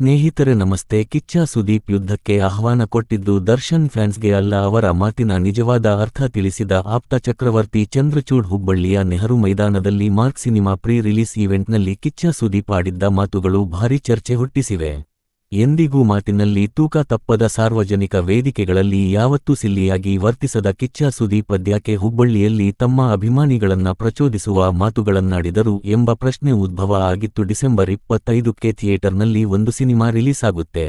ಸ್ನೇಹಿತರೆ ನಮಸ್ತೆ. ಕಿಚ್ಚ ಸುದೀಪ್ ಯುದ್ಧಕ್ಕೆ ಆಹ್ವಾನ ಕೊಟ್ಟಿದ್ದು ದರ್ಶನ್ ಫ್ಯಾನ್ಸ್ಗೆ ಅಲ್ಲ. ಅವರ ಮಾತಿನ ನಿಜವಾದ ಅರ್ಥ ತಿಳಿಸಿದ ಆಪ್ತ ಚಕ್ರವರ್ತಿ ಚಂದ್ರಚೂಡ್ ಹುಬ್ಬಳ್ಳಿಯ ನೆಹರು ಮೈದಾನದಲ್ಲಿ ಮಾರ್ಕ್ ಸಿನಿಮಾ ಪ್ರೀ ರಿಲೀಸ್ ಈವೆಂಟ್ನಲ್ಲಿ ಕಿಚ್ಚ ಸುದೀಪ್ ಆಡಿದ್ದ ಮಾತುಗಳು ಭಾರೀ ಚರ್ಚೆ ಹುಟ್ಟಿಸಿವೆ. ಎಂದಿಗೂ ಮಾತಿನಲ್ಲಿ ತೂಕ ತಪ್ಪದ ಸಾರ್ವಜನಿಕ ವೇದಿಕೆಗಳಲ್ಲಿ ಯಾವತ್ತೂ ಸಿಲ್ಲಿಯಾಗಿ ವರ್ತಿಸದ ಕಿಚ್ಚ ಸುದೀಪ್ ಅದ್ಯಾಕೆ ಹುಬ್ಬಳ್ಳಿಯಲ್ಲಿ ತಮ್ಮ ಅಭಿಮಾನಿಗಳನ್ನ ಪ್ರಚೋದಿಸುವ ಮಾತುಗಳನ್ನಾಡಿದರು ಎಂಬ ಪ್ರಶ್ನೆ ಉದ್ಭವ ಆಗಿತ್ತು ಡಿಸೆಂಬರ್ ಇಪ್ಪತ್ತೈದಕ್ಕೆ ಥಿಯೇಟರ್ನಲ್ಲಿ ಒಂದು ಸಿನಿಮಾ ರಿಲೀಸ್ ಆಗುತ್ತೆ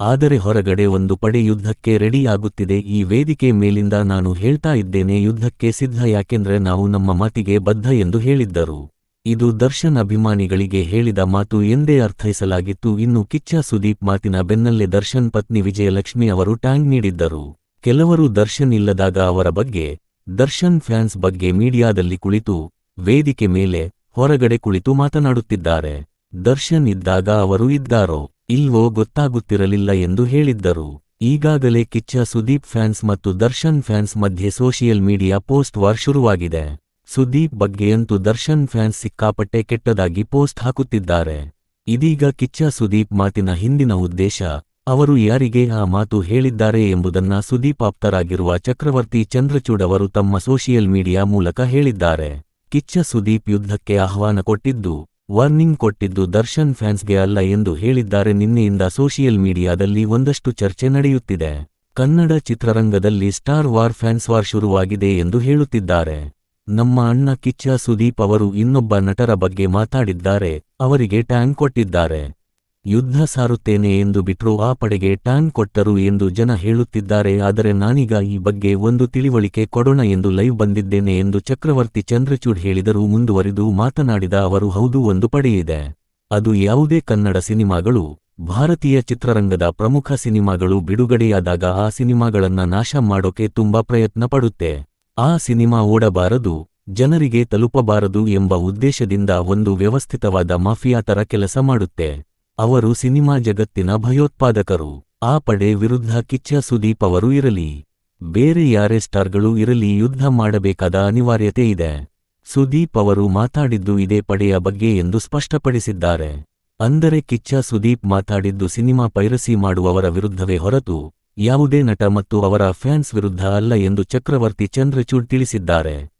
ಆದರೆ ಹೊರಗಡೆ ಒಂದು ಪಡೆ ಯುದ್ಧಕ್ಕೆ ರೆಡಿ ಆಗುತ್ತಿದೆ ಈ ವೇದಿಕೆ ಮೇಲಿಂದ ನಾನು ಹೇಳ್ತಾ ಇದ್ದೇನೆ, ಯುದ್ಧಕ್ಕೆ ಸಿದ್ಧ ಯಾಕೆಂದ್ರೆ ನಾವು ನಮ್ಮ ಮಾತಿಗೆ ಬದ್ಧ ಎಂದು ಹೇಳಿದ್ದರು. ಇದು ದರ್ಶನ್ ಅಭಿಮಾನಿಗಳಿಗೆ ಹೇಳಿದ ಮಾತು ಎಂದೇ ಅರ್ಥೈಸಲಾಗಿತ್ತು. ಇನ್ನು ಕಿಚ್ಚ ಸುದೀಪ್ ಮಾತಿನ ಬೆನ್ನಲ್ಲೇ ದರ್ಶನ್ ಪತ್ನಿ ವಿಜಯಲಕ್ಷ್ಮಿ ಅವರು ಟ್ಯಾಂಗ್ ನೀಡಿದ್ದರು. ಕೆಲವರು ದರ್ಶನ್ ಇಲ್ಲದಾಗ ಅವರ ಬಗ್ಗೆ, ದರ್ಶನ್ ಫ್ಯಾನ್ಸ್ ಬಗ್ಗೆ ಮೀಡಿಯಾದಲ್ಲಿ ಕುಳಿತು, ವೇದಿಕೆ ಮೇಲೆ, ಹೊರಗಡೆ ಕುಳಿತು ಮಾತನಾಡುತ್ತಿದ್ದಾರೆ. ದರ್ಶನ್ ಇದ್ದಾಗ ಅವರು ಇದ್ದಾರೋ, ಇಲ್ವೋ ಗೊತ್ತಾಗುತ್ತಿರಲಿಲ್ಲ ಎಂದು ಹೇಳಿದ್ದರು. ಈಗಾಗಲೇ ಕಿಚ್ಚ ಸುದೀಪ್ ಫ್ಯಾನ್ಸ್ ಮತ್ತು ದರ್ಶನ್ ಫ್ಯಾನ್ಸ್ ಮಧ್ಯೆ ಸೋಷಿಯಲ್ ಮೀಡಿಯಾ ಪೋಸ್ಟ್ ವಾರ್ ಶುರುವಾಗಿದೆ. ಸುದೀಪ್ ಬಗ್ಗೆಯಂತೂ ದರ್ಶನ್ ಫ್ಯಾನ್ಸ್ ಸಿಕ್ಕಾಪಟ್ಟೆ ಕೆಟ್ಟದಾಗಿ ಪೋಸ್ಟ್ ಹಾಕುತ್ತಿದ್ದಾರೆ. ಇದೀಗ ಕಿಚ್ಚ ಸುದೀಪ್ ಮಾತಿನ ಹಿಂದಿನ ಉದ್ದೇಶ, ಅವರು ಯಾರಿಗೆ ಆ ಮಾತು ಹೇಳಿದ್ದಾರೆ ಎಂಬುದನ್ನ ಸುದೀಪ್ ಆಪ್ತರಾಗಿರುವ ಚಕ್ರವರ್ತಿ ಚಂದ್ರಚೂಡ್ ಅವರು ತಮ್ಮ ಸೋಷಿಯಲ್ ಮೀಡಿಯಾ ಮೂಲಕ ಹೇಳಿದ್ದಾರೆ. ಕಿಚ್ಚ ಸುದೀಪ್ ಯುದ್ಧಕ್ಕೆ ಆಹ್ವಾನ ಕೊಟ್ಟಿದ್ದು, ವಾರ್ನಿಂಗ್ ಕೊಟ್ಟಿದ್ದು ದರ್ಶನ್ ಫ್ಯಾನ್ಸ್ಗೆ ಅಲ್ಲ ಎಂದು ಹೇಳಿದ್ದಾರೆ. ನಿನ್ನೆಯಿಂದ ಸೋಷಿಯಲ್ ಮೀಡಿಯಾದಲ್ಲಿ ಒಂದಷ್ಟು ಚರ್ಚೆ ನಡೆಯುತ್ತಿದೆ. ಕನ್ನಡ ಚಿತ್ರರಂಗದಲ್ಲಿ ಸ್ಟಾರ್ ವಾರ್ ಫ್ಯಾನ್ಸ್ ವಾರ್ ಶುರುವಾಗಿದೆ ಎಂದು ಹೇಳುತ್ತಿದ್ದಾರೆ. ನಮ್ಮ ಅಣ್ಣ ಕಿಚ್ಚ ಸುದೀಪ್ ಅವರು ಇನ್ನೊಬ್ಬ ನಟರ ಬಗ್ಗೆ ಮಾತಾಡಿದ್ದಾರೆ, ಅವರಿಗೆ ಟ್ಯಾಂಗ್ ಕೊಟ್ಟಿದ್ದಾರೆ. ಯುದ್ಧ ಸಾರುತ್ತೇನೆ ಎಂದು ಬಿಟ್ರು ಆ ಪಡೆಗೆ ಟ್ಯಾಂಗ್ ಕೊಟ್ಟರು ಎಂದು ಜನ ಹೇಳುತ್ತಿದ್ದಾರೆ, ಆದರೆ ನಾನೀಗ ಈ ಬಗ್ಗೆ ಒಂದು ತಿಳಿವಳಿಕೆ ಕೊಡೋಣ ಎಂದು ಲೈವ್ ಬಂದಿದ್ದೇನೆ ಎಂದು ಚಕ್ರವರ್ತಿ ಚಂದ್ರಚೂಡ್ ಹೇಳಿದರು ಮುಂದುವರಿದು ಮಾತನಾಡಿದ ಅವರು, ಹೌದು ಒಂದು ಪಡೆಯಿದೆ. ಅದು ಯಾವುದೇ ಕನ್ನಡ ಸಿನಿಮಾಗಳು, ಭಾರತೀಯ ಚಿತ್ರರಂಗದ ಪ್ರಮುಖ ಸಿನಿಮಾಗಳು ಬಿಡುಗಡೆಯಾದಾಗ ಆ ಸಿನಿಮಾಗಳನ್ನ ನಾಶ ಮಾಡೋಕೆ ತುಂಬಾ ಪ್ರಯತ್ನ ಪಡುತ್ತೆ. ಆ ಸಿನಿಮಾ ಓಡಬಾರದು, ಜನರಿಗೆ ತಲುಪಬಾರದು ಎಂಬ ಉದ್ದೇಶದಿಂದ ಒಂದು ವ್ಯವಸ್ಥಿತವಾದ ಮಾಫಿಯಾ ತರ ಕೆಲಸ ಮಾಡುತ್ತೆ. ಅವರು ಸಿನಿಮಾ ಜಗತ್ತಿನ ಭಯೋತ್ಪಾದಕರು. ಆ ಪಡೆ ವಿರುದ್ಧ ಕಿಚ್ಚ ಸುದೀಪ್ ಅವರು ಇರಲಿ. ಬೇರೆ ಯಾರೇ ಸ್ಟಾರ್ಗಳು ಇರಲಿ ಯುದ್ಧ ಮಾಡಬೇಕಾದ ಅನಿವಾರ್ಯತೆ ಇದೆ. ಸುದೀಪ್ ಅವರು ಮಾತಾಡಿದ್ದು ಇದೇ ಪಡೆಯ ಬಗ್ಗೆ ಎಂದು ಸ್ಪಷ್ಟಪಡಿಸಿದ್ದಾರೆ. ಅಂದರೆ ಕಿಚ್ಚ ಸುದೀಪ್ ಮಾತಾಡಿದ್ದು ಸಿನಿಮಾ ಪೈರಸಿ ಮಾಡುವವರ ವಿರುದ್ಧವೇ ಹೊರತು ಯಾವುದೇ ನಟ ಮತ್ತು ಅವರ ಫ್ಯಾನ್ಸ್ ವಿರುದ್ಧ ಅಲ್ಲ ಎಂದು ಚಕ್ರವರ್ತಿ ಚಂದ್ರಚೂಡ್ ತಿಳಿಸಿದ್ದಾರೆ.